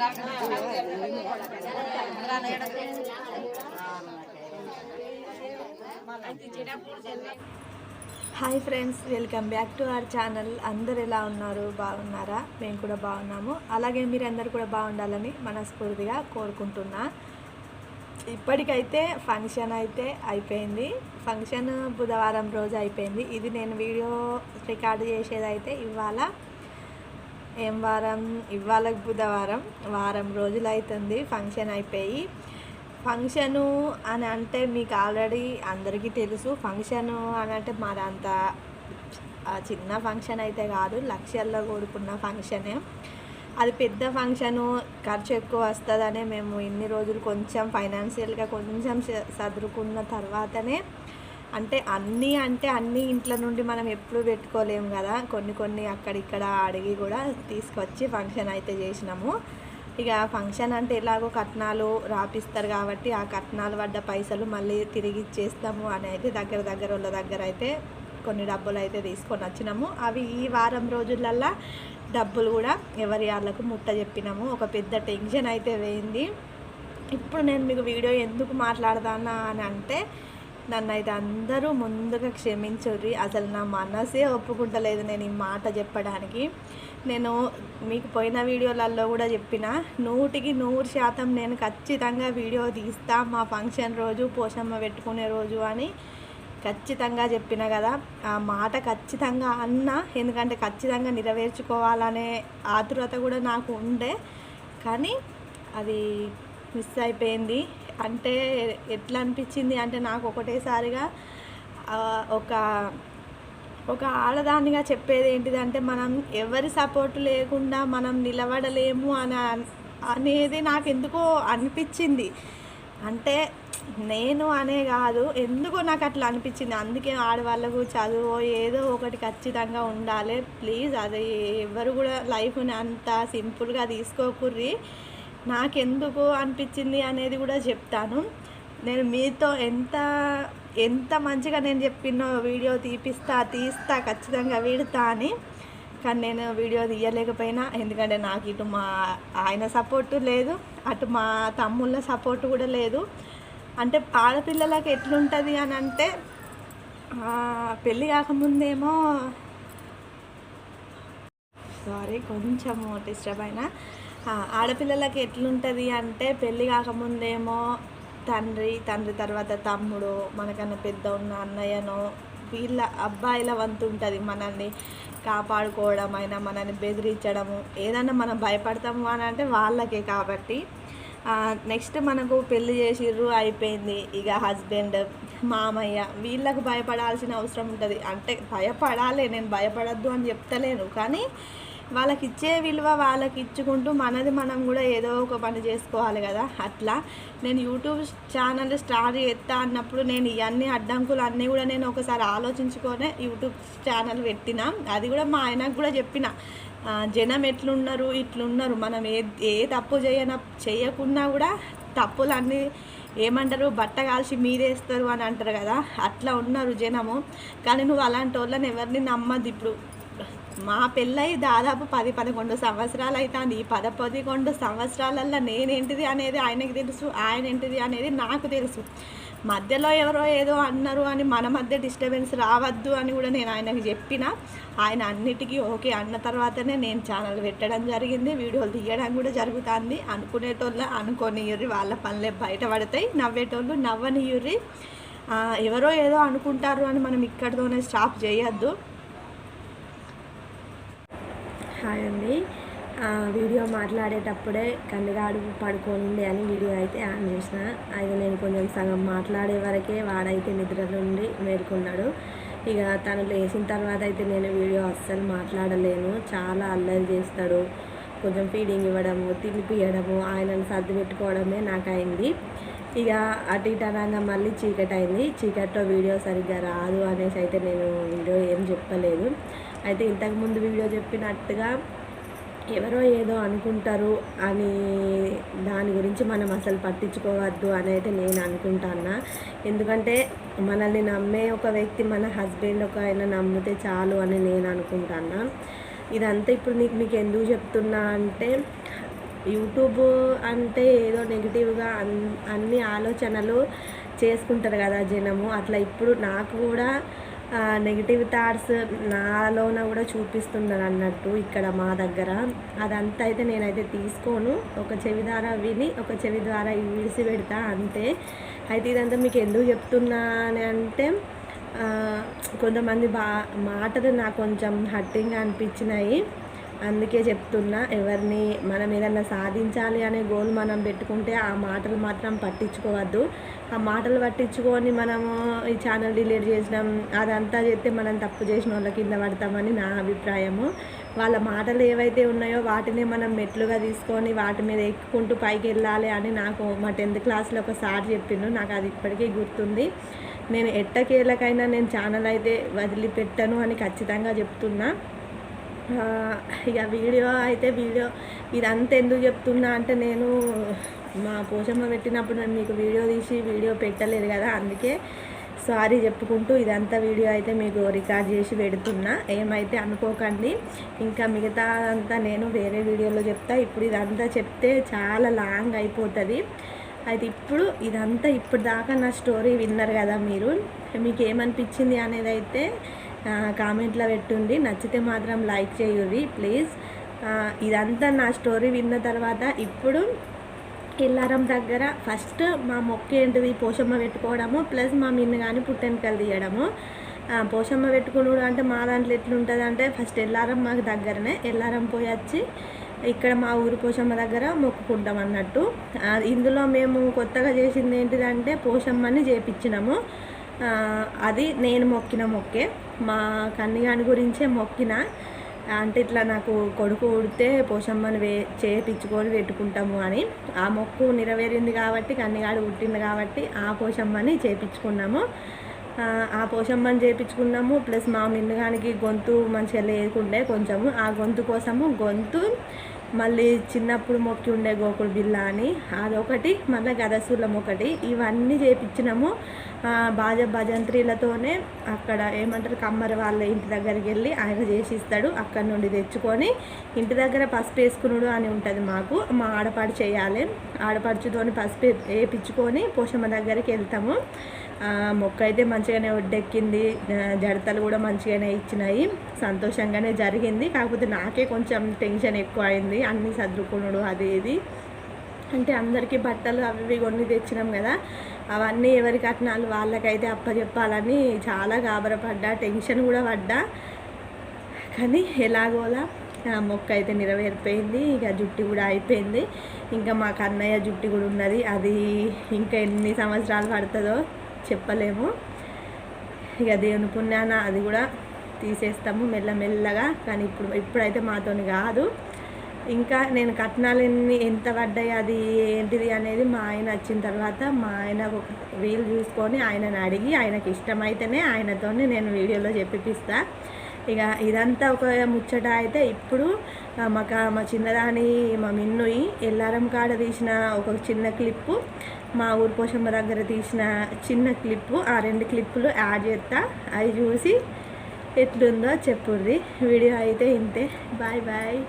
Hi friends welcome back to our channel. అందరు ఎలా ఉన్నారు? బాగున్నారా? మేము కూడా బాగున్నాము. అలాగే మీరు అందరు కూడా బాగుండాలని మనస్ఫూర్తిగా కోరుకుంటున్నా. ఇప్పటికైతే ఫంక్షన్ అయితే అయిపోయింది. ఫంక్షన్ బుధవారం రోజు అయిపోయింది. ఇది నేను వీడియో రికార్డు చేసేది అయితే ఇవాళ ఏం వారం? ఇవాళ బుధవారం. వారం రోజులు అవుతుంది ఫంక్షన్ అయిపోయి. ఫంక్షను అని అంటే మీకు ఆల్రెడీ అందరికీ తెలుసు. ఫంక్షను అని అంటే మాదంత చిన్న ఫంక్షన్ అయితే కాదు. లక్షల్లో కూడుకున్న ఫంక్షనే అది పెద్ద ఫంక్షను ఖర్చు ఎక్కువ వస్తుందనే మేము ఇన్ని రోజులు కొంచెం ఫైనాన్షియల్గా కొంచెం సదురుకున్న తర్వాతనే అంటే అన్నీ అంటే అన్నీ ఇంట్లో నుండి మనం ఎప్పుడు పెట్టుకోలేము కదా. కొన్ని కొన్ని అక్కడిక్కడ అడిగి కూడా తీసుకొచ్చి ఫంక్షన్ అయితే చేసినాము. ఇక ఫంక్షన్ అంటే ఎలాగో కట్నాలు రాపిస్తారు కాబట్టి ఆ కట్నాలు పడ్డ పైసలు మళ్ళీ తిరిగి ఇచ్చేస్తాము అని అయితే దగ్గర దగ్గర వాళ్ళ దగ్గర అయితే కొన్ని డబ్బులు అయితే తీసుకొని వచ్చినాము. అవి ఈ వారం రోజులల్లా డబ్బులు కూడా ఎవరి వాళ్ళకు ముట్ట చెప్పినాము. ఒక పెద్ద టెన్షన్ అయితే వేయింది ఇప్పుడు నేను మీకు వీడియో ఎందుకు మాట్లాడదానా అని అంటే నన్ను అయితే అందరూ ముందుగా క్షమించుర్రి. అసలు నా మనసే ఒప్పుకుంటలేదు నేను ఈ మాట చెప్పడానికి. నేను మీకు పోయిన వీడియోలలో కూడా చెప్పిన నూటికి నూరు శాతం నేను ఖచ్చితంగా వీడియో తీస్తా మా ఫంక్షన్ రోజు పోషమ్మ పెట్టుకునే రోజు అని ఖచ్చితంగా చెప్పిన కదా. ఆ మాట ఖచ్చితంగా అన్నా ఎందుకంటే ఖచ్చితంగా నెరవేర్చుకోవాలనే ఆతురత కూడా నాకు ఉండే. కానీ అది మిస్ అయిపోయింది. అంటే ఎట్లా అనిపించింది అంటే నాకు ఒకటేసారిగా ఒక ఒక ఆడదానిగా చెప్పేది ఏంటిదంటే మనం ఎవరి సపోర్ట్ లేకుండా మనం నిలబడలేము అని అనేది నాకు ఎందుకో అనిపించింది. అంటే నేను అనే కాదు ఎందుకో నాకు అట్లా అనిపించింది. అందుకే ఆడవాళ్ళకు చదువు ఏదో ఒకటి ఖచ్చితంగా ఉండాలి. ప్లీజ్ అది ఎవరు కూడా లైఫ్ని అంత సింపుల్గా తీసుకోకుర్రి. నాకెందుకు అనిపించింది అనేది కూడా చెప్తాను. నేను మీతో ఎంత ఎంత మంచిగా నేను చెప్పినో వీడియో తీపిస్తా తీస్తా ఖచ్చితంగా వీడతా అని. కానీ నేను వీడియో తీయలేకపోయినా. ఎందుకంటే నాకు ఇటు మా ఆయన సపోర్టు లేదు అటు మా తమ్ముళ్ళ సపోర్టు కూడా లేదు. అంటే ఆడపిల్లలకు ఎట్లుంటుంది అని అంటే పెళ్ళి కాకముందేమో సారీ కొంచెము డిస్టర్బ్ అయినా. ఆడపిల్లలకి ఎట్లుంటుంది అంటే పెళ్ళి కాకముందేమో తండ్రి తండ్రి తర్వాత తమ్ముడు మనకన్నా పెద్ద ఉన్న అన్నయ్యనో వీళ్ళ అబ్బాయిల వంతు ఉంటుంది మనల్ని కాపాడుకోవడం అయినా మనల్ని బెదిరించడము. ఏదన్నా మనం భయపడతాము అని అంటే వాళ్ళకే కాబట్టి. నెక్స్ట్ మనకు పెళ్ళి చేసిర్రు అయిపోయింది. ఇక హస్బెండ్ మామయ్య వీళ్ళకు భయపడాల్సిన అవసరం ఉంటుంది. అంటే భయపడాలి నేను భయపడద్దు అని చెప్తలేను. కానీ వాళ్ళకి ఇచ్చే విలువ వాళ్ళకి ఇచ్చుకుంటూ మనది మనం కూడా ఏదో ఒక పని చేసుకోవాలి కదా. అట్లా నేను యూట్యూబ్ ఛానల్ స్టార్ట్ చేస్తా అన్నప్పుడు నేను ఇవన్నీ అడ్డంకులు అన్నీ కూడా నేను ఒకసారి ఆలోచించుకొనే యూట్యూబ్ ఛానల్ పెట్టిన. అది కూడా మా ఆయనకు కూడా చెప్పిన. జనం ఎట్లున్నారు ఇట్లున్నారు మనం ఏ ఏ తప్పు చేయన చేయకున్నా కూడా తప్పులన్నీ ఏమంటారు బట్ట కాల్చి మీరేస్తారు అని అంటారు కదా. అట్లా ఉన్నారు జనము. కానీ నువ్వు అలాంటి వాళ్ళని ఎవరిని నమ్మద్దు ఇప్పుడు. మా పెళ్ళై దాదాపు పది పదకొండు సంవత్సరాలు అవుతుంది ఈ పద పదకొండు సంవత్సరాలల్లో నేనేంటిది అనేది ఆయనకి తెలుసు ఆయన ఏంటిది అనేది నాకు తెలుసు. మధ్యలో ఎవరో ఏదో అన్నారు అని మన మధ్య డిస్టర్బెన్స్ రావద్దు అని కూడా నేను ఆయనకి చెప్పిన ఆయన అన్నిటికీ ఓకే అన్న తర్వాతనే నేను ఛానల్ పెట్టడం జరిగింది వీడియోలు తీయడం కూడా జరుగుతుంది. అనుకునేటోళ్ళు అనుకోనియుర్రి వాళ్ళ పనులే బయటపడతాయి. నవ్వేటోళ్ళు నవ్వనియుర్రి ఎవరో ఏదో అనుకుంటారు అని మనం ఇక్కడితోనే స్టాప్ చేయొద్దు. హాయ్ అండి వీడియో మాట్లాడేటప్పుడే కన్నగాడు పడుకోండి అని వీడియో అయితే ఆన్ చేసిన. అయితే నేను కొంచెం సగం మాట్లాడే వరకే వాడైతే నిద్రలుండి మేలుకున్నాడు. ఇక తను లేచిన తర్వాత అయితే నేను వీడియో అస్సలు మాట్లాడలేను. చాలా అల్లరి చేస్తాడు. కొంచెం ఫీడింగ్ ఇవ్వడము తినిపియడము ఆయనను సర్ది పెట్టుకోవడమే నాకైంది. ఇక అటు ఇటు అనగా మళ్ళీ చీకటి అయింది చీకట్లో వీడియో సరిగ్గా రాదు అనేసి అయితే నేను వీడియో ఏం చెప్పలేదు. అయితే ఇంతకుముందు వీడియో చెప్పినట్టుగా ఎవరో ఏదో అనుకుంటారు అని దాని గురించి మనం అసలు పట్టించుకోవద్దు అని అయితే నేను అనుకుంటాను ఎందుకంటే మనల్ని నమ్మే ఒక వ్యక్తి మన హస్బెండ్ ఒక ఆయన నమ్మితే చాలు అని నేను అనుకుంటాను ఇదంతా ఇప్పుడు నీకు మీకు ఎందుకు చెప్తున్నా అంటే యూట్యూబ్ అంటే ఏదో నెగిటివ్గా అన్ అన్ని ఆలోచనలు చేసుకుంటారు కదా జనము. అట్లా ఇప్పుడు నాకు కూడా నెగిటివ్ థాట్స్ నాలోన కూడా చూపిస్తున్నారు అన్నట్టు ఇక్కడ మా దగ్గర. అదంతా అయితే నేనైతే తీసుకోను. ఒక చెవి ద్వారా విని ఒక చెవి ద్వారా విడిసి పెడతా అంతే. అయితే ఇదంతా మీకు ఎందుకు చెప్తున్నా అని అంటే కొంతమంది బా మాటలు నాకు కొంచెం హట్టింగ్గా అనిపించినాయి. అందుకే చెప్తున్నా ఎవరిని మనం ఏదన్నా సాధించాలి అనే గోల్ మనం పెట్టుకుంటే ఆ మాటలు మాత్రం పట్టించుకోవద్దు. ఆ మాటలు పట్టించుకొని మనము ఈ ఛానల్ డిలీట్ చేసినాం అదంతా చేస్తే మనం తప్పు చేసిన వాళ్ళ కింద పడతామని నా అభిప్రాయము. వాళ్ళ మాటలు ఏవైతే ఉన్నాయో వాటిని మనం మెట్లుగా తీసుకొని వాటి మీద ఎక్కుకుంటూ పైకి వెళ్ళాలి అని నాకు మా టెన్త్ క్లాస్లో ఒక సార్ చెప్పిండు నాకు అది ఇప్పటికీ గుర్తుంది. నేను ఎట్టకేళ్ళకైనా నేను ఛానల్ అయితే వదిలిపెట్టను అని ఖచ్చితంగా చెప్తున్నా. ఇక వీడియో అయితే వీడియో ఇదంతా ఎందుకు చెప్తున్నా అంటే నేను మా పోషమ్మ పెట్టినప్పుడు నేను మీకు వీడియో తీసి వీడియో పెట్టలేదు కదా అందుకే సారీ చెప్పుకుంటూ ఇదంతా వీడియో అయితే మీకు రికార్డ్ చేసి పెడుతున్నా. ఏమైతే అనుకోకండి ఇంకా మిగతా అంతా నేను వేరే వీడియోలో చెప్తా. ఇప్పుడు ఇదంతా చెప్తే చాలా లాంగ్ అయిపోతుంది. అయితే ఇప్పుడు ఇదంతా ఇప్పుడు దాకా నా స్టోరీ విన్నారు కదా మీరు మీకు ఏమనిపించింది అనేది అయితే కామెంట్లో పెట్టుండి. నచ్చితే మాత్రం లైక్ చేయుర్రి ప్లీజ్. ఇదంతా నా స్టోరీ విన్న తర్వాత ఇప్పుడు ఎల్లారం దగ్గర ఫస్ట్ మా మొక్క ఏంటిది? పోషమ్మ పెట్టుకోవడము ప్లస్ మా మిన్ను కానీ పుట్టెనకలు తీయడము. పోషమ్మ పెట్టుకున్నాడు అంటే మా దాంట్లో ఎట్లుంటుంది అంటే ఫస్ట్ ఎల్లారం మాకు దగ్గరనే ఎల్లారం పోయి వచ్చి ఇక్కడ మా ఊరు పోషమ్మ దగ్గర మొక్కుకుంటాం అన్నట్టు. ఇందులో మేము కొత్తగా చేసింది ఏంటిదంటే పోషమ్మని చేపించినాము. అది నేను మొక్కిన మొక్కే. మా కన్నిగాని గురించే మొక్కిన. అంటే ఇట్లా నాకు కొడుకు ఉడితే పోషమ్మని వే చేపించుకొని పెట్టుకుంటాము అని. ఆ మొక్కు నెరవేరింది కాబట్టి కన్నిగాడు పుట్టింది కాబట్టి ఆ పోషమ్మని చేపించుకున్నాము. ఆ, పోషమ్మని చేపించుకున్నాము. ప్లస్ మా మిన్నగానికి గొంతు మంచిగా లేకుండే కొంచెము. ఆ గొంతు కోసము గొంతు మళ్ళీ చిన్నప్పుడు మొక్కి ఉండే గోకుడు బిల్ల అని. అదొకటి మళ్ళీ గదసూలం ఒకటి. ఇవన్నీ చేపించినాము. బాజ భజంత్రీలతోనే అక్కడ ఏమంటారు కమ్మరి వాళ్ళ ఇంటి దగ్గరికి వెళ్ళి ఆయన చేసి ఇస్తాడు. అక్కడ నుండి తెచ్చుకొని ఇంటి దగ్గర పసుపు వేసుకునుడు అని ఉంటుంది మాకు. మా ఆడపడు చేయాలి. ఆడపడుచుతోని పసుపు వేపించుకొని పోషమ్మ దగ్గరికి వెళ్తాము. మొక్క అయితే మంచిగానే ఒడ్డెక్కింది జడతలు కూడా మంచిగానే ఇచ్చినాయి. సంతోషంగానే జరిగింది. కాకపోతే నాకే కొంచెం టెన్షన్ ఎక్కువ అయింది అన్నీ సర్దుకునుడు అది ఇది. అంటే అందరికీ బట్టలు అవి ఇవి కొన్ని తెచ్చినాం కదా. అవన్నీ ఎవరి కట్నాలు వాళ్ళకైతే అప్పచెప్పాలని చాలా గాబరపడ్డా టెన్షన్ కూడా పడ్డా. కానీ ఎలాగోలా మొక్క అయితే నెరవేరిపోయింది ఇక జుట్టు కూడా అయిపోయింది. ఇంకా మా కన్నయ్య జుట్టు కూడా ఉన్నది అది ఇంకా ఎన్ని సంవత్సరాలు పడుతుందో చెప్పలేము. ఇక దేవుని పుణ్యాన అది కూడా తీసేస్తాము మెల్లమెల్లగా కానీ ఇప్పుడు ఇప్పుడైతే మాతోని కాదు. ఇంకా నేను కట్నాలు ఎన్ని ఎంత పడ్డాయి అది ఏంటిది అనేది మా ఆయన వచ్చిన తర్వాత మా ఆయన ఒక వీలు చూసుకొని ఆయనను అడిగి ఆయనకి ఇష్టమైతేనే ఆయనతోనే నేను వీడియోలో చెప్పిపిస్తా. ఇక ఇదంతా ఒక ముచ్చట అయితే ఇప్పుడు మాకు మా మా చిన్నదాని మా మిన్నుయి ఎల్లారం కాడ తీసిన ఒక చిన్న క్లిప్పు మా ఊరు పోషమ్మ దగ్గర తీసిన చిన్న క్లిప్పు ఆ రెండు క్లిప్పులు యాడ్ చేస్తా. అవి చూసి ఎట్లుందో చెప్పుర్రి. వీడియో అయితే ఇంతే. Bye bye.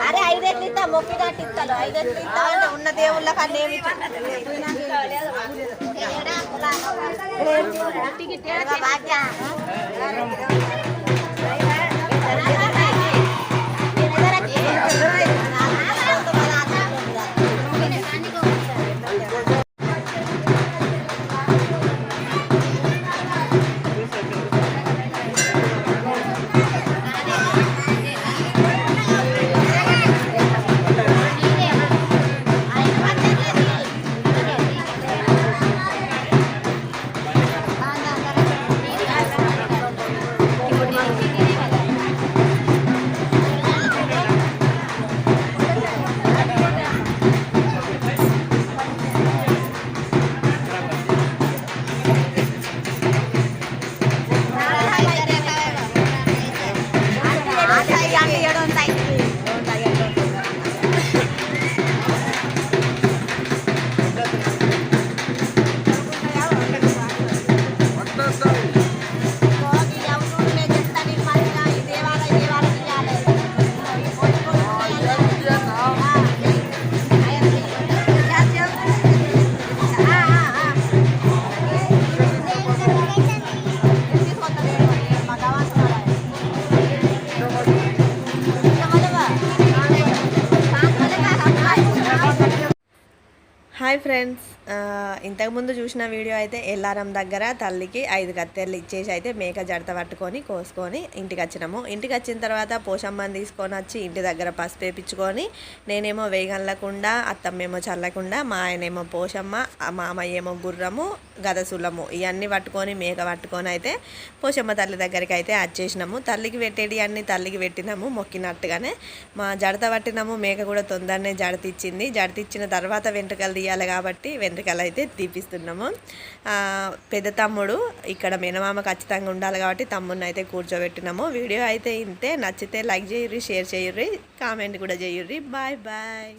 అరే ఐదెట్లు ఇస్తా మొక్కినట్టు ఇస్తాను ఐదెట్లు ఇస్తా ఉన్న దేవుళ్ళ కన్నా ఏమి டிக்கெட் ఫ్రెండ్స్ ఆ, ఇంతకుముందు చూసిన వీడియో అయితే ఎల్లారం దగ్గర తల్లికి ఐదు కత్తెర్లు ఇచ్చేసి అయితే మేక జడత పట్టుకొని కోసుకొని ఇంటికి వచ్చినాము. ఇంటికి వచ్చిన తర్వాత పోషమ్మని తీసుకొని వచ్చి ఇంటి దగ్గర పసుపు వేపించుకొని నేనేమో వేగనలకుండా అత్తమ్మేమో చల్లకుండా మా ఆయనేమో పోషమ్మ మామయ్య ఏమో గుర్రము గదసులము ఇవన్నీ పట్టుకొని మేక పట్టుకొని అయితే పోషమ్మ తల్లి దగ్గరికి అయితే వచ్చేసినాము. తల్లికి పెట్టేటి అన్ని తల్లికి పెట్టినాము మొక్కినట్టుగానే. మా జడత పట్టినాము మేక కూడా తొందరనే జడతిచ్చింది. జడతిచ్చిన తర్వాత వెంట్రుకలు తీయాలి కాబట్టి వెంట్రుకలు అయితే తీపిస్తున్నాము. పెద్ద తమ్ముడు ఇక్కడ మినమామ ఖచ్చితంగా ఉండాలి కాబట్టి తమ్ముడిని అయితే కూర్చోబెట్టినాము. వీడియో అయితే ఇంతే. నచ్చితే లైక్ చేయుర్రి షేర్ చేయుర్రి కామెంట్ కూడా చేయుర్రి. Bye bye.